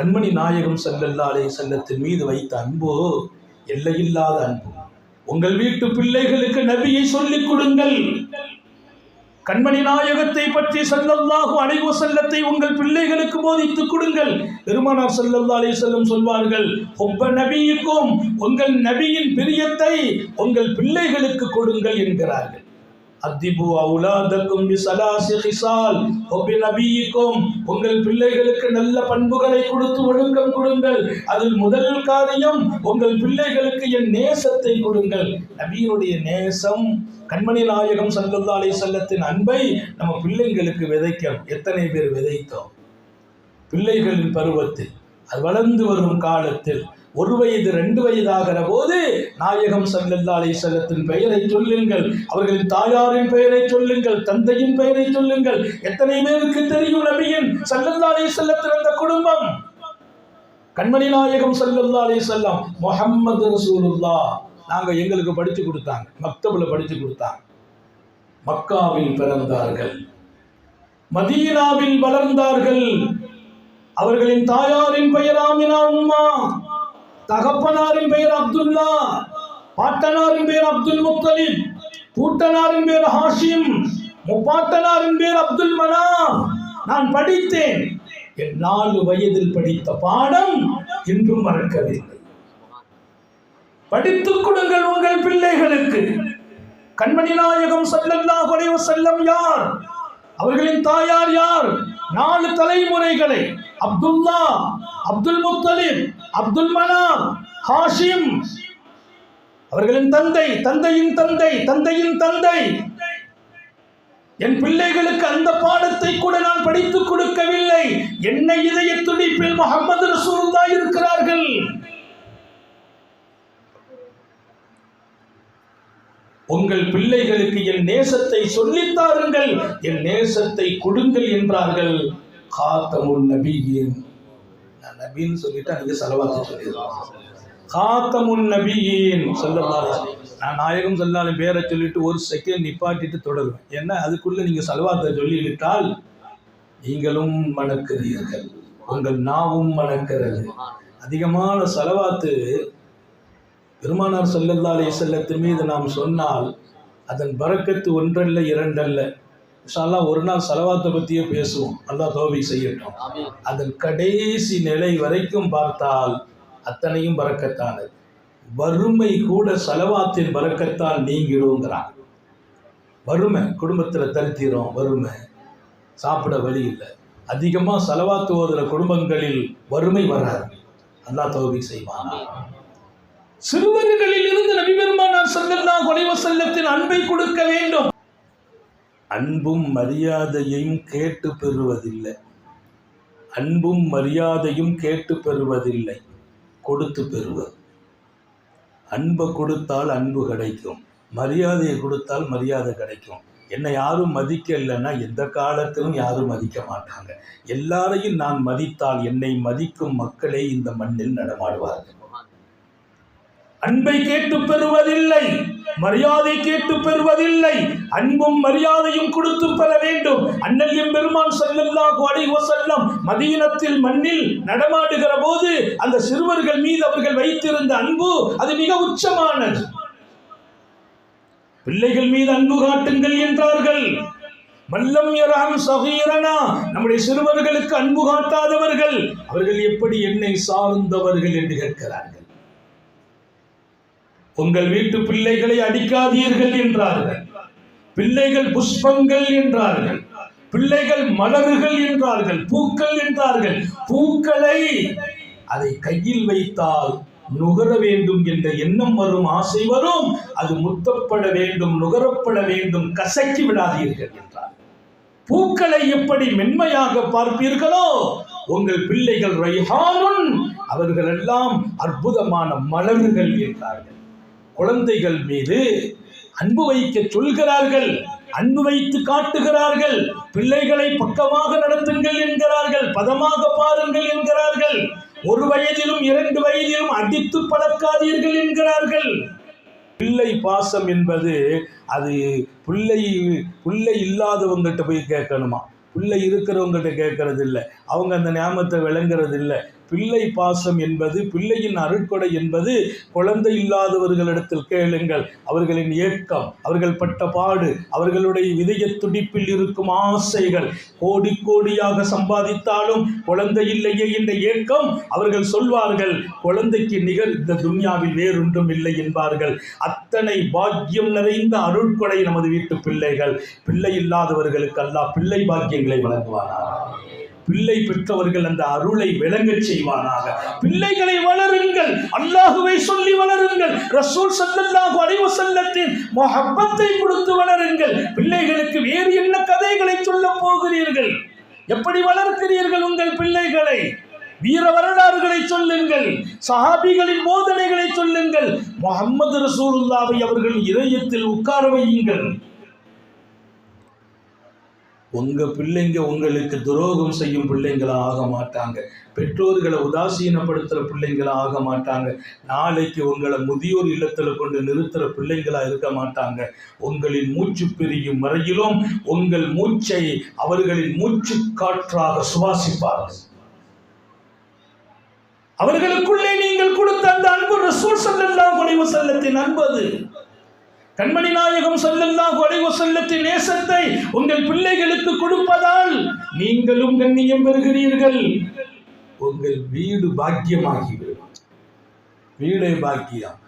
கண்மணி நாயகம் செல்லல்லாலே செல்லத்தின் மீது வைத்த அன்போ எல்லையில்லாத அன்பு. உங்கள் வீட்டு பிள்ளைகளுக்கு நபியை சொல்லிக் கொடுங்கள். கண்மணி நாயகத்தை பற்றி சல்லல்லாஹு அலைஹி செல்லத்தை உங்கள் பிள்ளைகளுக்கு போதித்துக் கொடுங்கள். பெருமானார் ஸல்லல்லாஹு அலைஹி சொல்வார்கள் ஒப்ப நபியுக்கும் உங்கள் நபியின் பிரியத்தை உங்கள் பிள்ளைகளுக்கு கொடுங்கள் என்கிறார்கள். அத்திபு அவுலாதக்கும் பிசலாசி ஹிசால் ஒப்பி நபியிக்கும் உங்கள் பிள்ளைகளுக்கு நல்ல பண்புகளை கொடுத்து ஒழுக்கம் கொடுங்கள். அதில் முதல் காரியம் உங்கள் பிள்ளைகளுக்கு என் நேசத்தை கொடுங்கள். நபியினுடைய நேசம் கண்மணி நாயகம் சல்லல்லா அலை செல்லத்தின் அன்பை நம்ம பிள்ளைங்களுக்கு விதைக்க எத்தனை பேர் விதைத்தோம்? பிள்ளைகளின் பருவத்தில் அது வளர்ந்து வரும் காலத்தில் ஒரு வயது ரெண்டு வயதாகிற போது நாயகம் சல்லல்லா அலை செல்லத்தின் பெயரை சொல்லுங்கள். அவர்களின் தாயாரின் பெயரை சொல்லுங்கள் தந்தையின் பெயரை சொல்லுங்கள். எத்தனை பேருக்கு தெரியும் நபியின் சல்லல்லா அலை செல்லத்தின் அந்த குடும்பம்? கண்மணி நாயகம் சல்லல்லா அலை செல்லம் முஹம்மது ரசூலுல்லா நாங்கள் எங்களுக்கு படித்து கொடுத்தாங்க மக்தபில் படித்து கொடுத்தாங்க. மக்காவில் பிறந்தார்கள். மதீனாவில் வளர்ந்தார்கள். அவர்களின் தாயாரின் பெயர் ஆமினா உம்மா. தகப்பனாரின் பெயர் அப்துல்லா பாட்டனாரின் பெயர் அப்துல் முத்தலிப் பூட்டனாரின் பெயர் ஹாஷிம் முப்பாட்டனாரின் பெயர் அப்துல் மனா நான் படித்தேன். என் நாலு வயதில் படித்த பாடம் இன்றும் மறக்கவில்லை. படித்துக் கொடுங்கள் உங்கள் பிள்ளைகளுக்கு. கண்மணி நாயகம் செல்லல்லா குறைவு செல்லம் யார்? அவர்களின் தாயார் யார்? நாலு தலைமுறைகளை. அப்துல்லா அப்துல் முத்தலிப் அப்துல் மனாப் ஹாஷிம். அவர்களின் தந்தை தந்தையின் தந்தை தந்தையின் தந்தை. என் பிள்ளைகளுக்கு அந்த பாடத்தை கூட நான் படித்துக் கொடுக்கவில்லை. என்னை இதய துடிப்பில் முகமது ரசூலுல்லா இருக்கிறார்கள். உங்கள் பிள்ளைகளுக்கு என் நேசத்தை சொல்லித்தாருங்கள் என் நேசத்தை கொடுங்கள் என்றார்கள். காத்தமுன் நபியின். நான் நபின்னு சொல்லிட்டு நீங்க செலவாத்து சொல்லிடுவாங்க காத்தமுன் நபியின் சொல்லலாம் நான் நாயகம் சொல்லாலும் பேரை சொல்லிட்டு ஒரு செகண்ட் நிப்பாட்டிட்டு தொடருவேன். ஏன்னா அதுக்குள்ள நீங்கள் செலவாத்தை சொல்லிவிட்டால் நீங்களும் மணக்கிறீர்கள். உங்கள் நாவும் மணக்கிறது. அதிகமான செலவாத்து பெருமானார் ஸல்லல்லாஹு அலைஹி செல்லத்தின் மீது நாம் சொன்னால் அதன் பரக்கத்து ஒன்றல்ல இரண்டல்ல. இன்ஷால்லா ஒரு நாள் செலவாத்தை பற்றியே பேசுவோம். அல்லாஹ் தோவி செய்யட்டும். அதன் கடைசி நிலை வரைக்கும் பார்த்தால் அத்தனையும் பறக்கத்தானது. வறுமை கூட செலவாத்தின் பறக்கத்தால் நீங்கிடுங்கிறான் வறுமை குடும்பத்தில் தரித்திரம் வறுமை. சாப்பிட வழி இல்லை. அதிகமாக செலவாத்து ஓதுற குடும்பங்களில் வறுமை வராது. அல்லாஹ் தோவி செய்வானா. சிறுவர்களில் இருந்து நபி பெருமானார் ஸல்லல்லாஹு அலைஹி செல்லத்தின் அன்பை கொடுக்க வேண்டும். அன்பும் மரியாதையும் கேட்டு பெறுவதில்லை. அன்பும் மரியாதையும் கேட்டு பெறுவதில்லை. கொடுத்து பெறுவது. அன்பை கொடுத்தால் அன்பு கிடைக்கும். மரியாதையை கொடுத்தால் மரியாதை கிடைக்கும். என்னை யாரும் மதிக்கலைன்னா எந்த காலத்திலும் யாரும் மதிக்க மாட்டாங்க. எல்லாரையும் நான் மதித்தால் என்னை மதிக்கும் மக்களே இந்த மண்ணில் நடமாடுவார்கள். அன்பை கேட்டு பெறுவதில்லை மரியாதை கேட்டு பெறுவதில்லை அன்பும் மரியாதையும் கொடுத்து பெற வேண்டும். அன்னல்யம் பெருமான் ஸல்லல்லாஹு அலைஹி வஸல்லம் மதீனத்தில் மண்ணில் நடமாடுகிற போது அந்த சிறுவர்கள் மீது அவர்கள் வைத்திருந்த அன்பு அது மிக உச்சமானது. பிள்ளைகள் மீது அன்பு காட்டுங்கள் என்றார்கள். மல்லம் யரஹம் சகீரனா நம்முடைய சிறுவர்களுக்கு அன்பு காட்டாதவர்கள் அவர்கள் எப்படி என்னை சார்ந்தவர்கள் என்று கேட்கிறார்கள். உங்கள் வீட்டு பிள்ளைகளை அடிக்காதீர்கள் என்றார்கள். பிள்ளைகள் புஷ்பங்கள் என்றார்கள். பிள்ளைகள் மலர்கள் என்றார்கள். பூக்கள் என்றார்கள். பூக்களை அதை கையில் வைத்தால் நுகர வேண்டும் என்ற எண்ணம் வரும் ஆசை வரும். அது முத்தப்பட வேண்டும் நுகரப்பட வேண்டும். கசக்கி விடாதீர்கள் என்றார். பூக்களை எப்படி மென்மையாக பார்ப்பீர்களோ உங்கள் பிள்ளைகள் ரைஹானுன் அவர்கள் எல்லாம் அற்புதமான மலர்கள் என்றார்கள். குழந்தைகள் மீது அன்பு வைக்க சொல்கிறார்கள் அன்பு வைத்து காட்டுகிறார்கள் பிள்ளைகளை பக்கமாக நடத்துங்கள் என்கிறார்கள் பதமாக பாருங்கள் என்கிறார்கள் ஒரு வயதிலும் இரண்டு வயதிலும் அடித்து பழக்காதீர்கள் என்கிறார்கள். பிள்ளை பாசம் என்பது அது பிள்ளை பிள்ளை இல்லாதவங்ககிட்ட போய் கேட்கணுமா? பிள்ளை இருக்கிறவங்ககிட்ட கேட்கறது இல்லை அவங்க அந்த ஞாபகத்தை விளங்குறது இல்லை பிள்ளை பாசம் என்பது பிள்ளையின் அருட்கொடை என்பது குழந்தை இல்லாதவர்களிடத்தில் கேளுங்கள். அவர்களின் ஏக்கம் அவர்கள் பட்ட பாடு அவர்களுடைய இதய துடிப்பில் இருக்கும் ஆசைகள் கோடி கோடியாக சம்பாதித்தாலும் குழந்தை இல்லையே என்ற ஏக்கம் அவர்கள் சொல்வார்கள். குழந்தைக்கு நிகர் இந்த துன்யாவில் வேறொன்றும் இல்லை என்பார்கள். அத்தனை பாக்கியம் நிறைந்த அருட்கொடை நமது வீட்டு பிள்ளைகள். பிள்ளை இல்லாதவர்களுக்கு அல்லா பிள்ளை பாக்கியங்களை வழங்குவானாக. பிள்ளை பெற்றவர்கள் அந்த அருளை விளங்கச் செய்வானாக. பிள்ளைகளை வளருங்கள். அல்லாஹுவை சொல்லி வளருங்கள். ரசூல் ஸல்லல்லாஹு அலைவு வஸல்லத்தின் மொஹப்பத்தை கொடுத்து வளருங்கள். பிள்ளைகளுக்கு வேறு என்ன கதைகளை சொல்ல போகிறீர்கள்? எப்படி வளர்க்கிறீர்கள் உங்கள் பிள்ளைகளை? வீர வரலாறுகளை சொல்லுங்கள். சஹாபிகளின் போதனைகளை சொல்லுங்கள். முகமது ரசூலுல்லாவை அவர்கள் இதயத்தில் உட்கார வையுங்கள். உங்கள் பிள்ளைங்க உங்களுக்கு துரோகம் செய்யும் பிள்ளைங்களா ஆக மாட்டாங்க. பெற்றோர்களை உதாசீனப்படுத்துகிற பிள்ளைங்களாக ஆக மாட்டாங்க. நாளைக்கு உங்களை முதியோர் இல்லத்தில் கொண்டு நிறுத்துகிற பிள்ளைங்களா இருக்க மாட்டாங்க. உங்களின் மூச்சு பிரியும் வரையிலும் உங்கள் மூச்சை அவர்களின் மூச்சு காற்றாக சுவாசிப்பார்கள். அவர்களுக்குள்ளே நீங்கள் கொடுத்த அந்த அன்பு ரசூல் ஸல்லல்லாஹு அலைஹி செல்லத்தின் அன்பு கண்மணி நாயகம் ஸல்லல்லாஹு அலைஹி வஸல்லத்தின் நேசத்தை உங்கள் பிள்ளைகளுக்கு கொடுப்பதால் நீங்களும் கண்ணியம் பெறுகிறீர்கள். உங்கள் வீடு பாக்கியமாகிவிடும் வீடே பாக்கியம்.